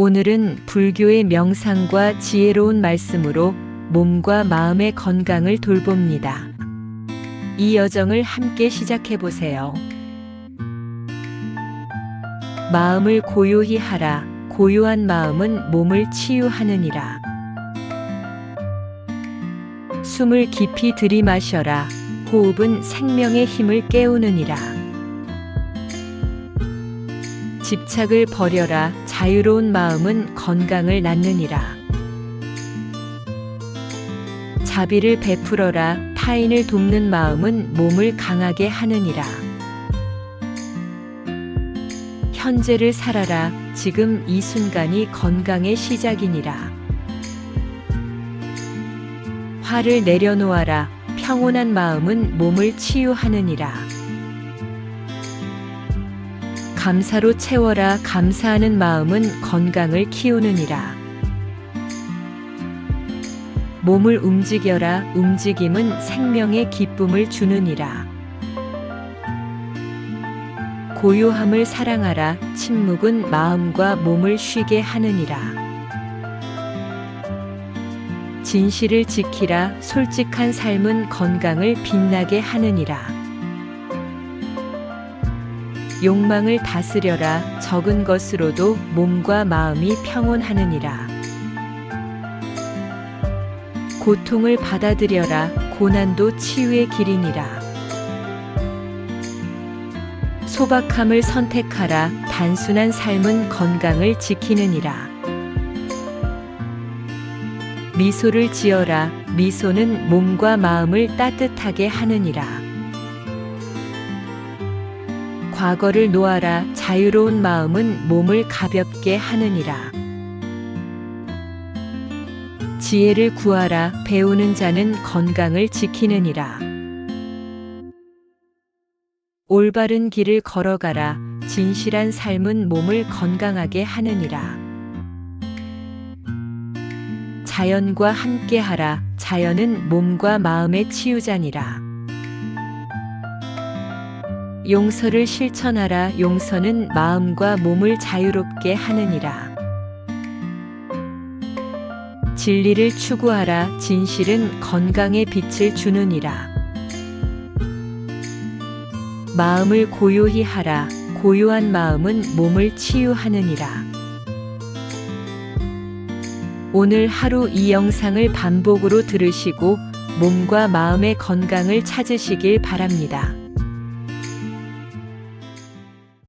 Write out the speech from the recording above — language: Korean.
오늘은 불교의 명상과 지혜로운 말씀으로 몸과 마음의 건강을 돌봅니다. 이 여정을 함께 시작해 보세요. 마음을 고요히 하라. 고요한 마음은 몸을 치유하느니라. 숨을 깊이 들이마셔라. 호흡은 생명의 힘을 깨우느니라. 집착을 버려라. 자유로운 마음은 건강을 낳느니라. 자비를 베풀어라. 타인을 돕는 마음은 몸을 강하게 하느니라. 현재를 살아라. 지금 이 순간이 건강의 시작이니라. 화를 내려놓아라. 평온한 마음은 몸을 치유하느니라. 감사로 채워라. 감사하는 마음은 건강을 키우느니라. 몸을 움직여라. 움직임은 생명의 기쁨을 주느니라. 고요함을 사랑하라. 침묵은 마음과 몸을 쉬게 하느니라. 진실을 지키라. 솔직한 삶은 건강을 빛나게 하느니라. 욕망을 다스려라. 적은 것으로도 몸과 마음이 평온하느니라. 고통을 받아들여라. 고난도 치유의 길이니라. 소박함을 선택하라. 단순한 삶은 건강을 지키느니라. 미소를 지어라. 미소는 몸과 마음을 따뜻하게 하느니라. 과거를 놓아라. 자유로운 마음은 몸을 가볍게 하느니라. 지혜를 구하라. 배우는 자는 건강을 지키느니라. 올바른 길을 걸어가라. 진실한 삶은 몸을 건강하게 하느니라. 자연과 함께하라. 자연은 몸과 마음의 치유자니라. 용서를 실천하라. 용서는 마음과 몸을 자유롭게 하느니라. 진리를 추구하라. 진실은 건강의 빛을 주느니라. 마음을 고요히 하라. 고요한 마음은 몸을 치유하느니라. 오늘 하루 이 영상을 반복으로 들으시고 몸과 마음의 건강을 찾으시길 바랍니다.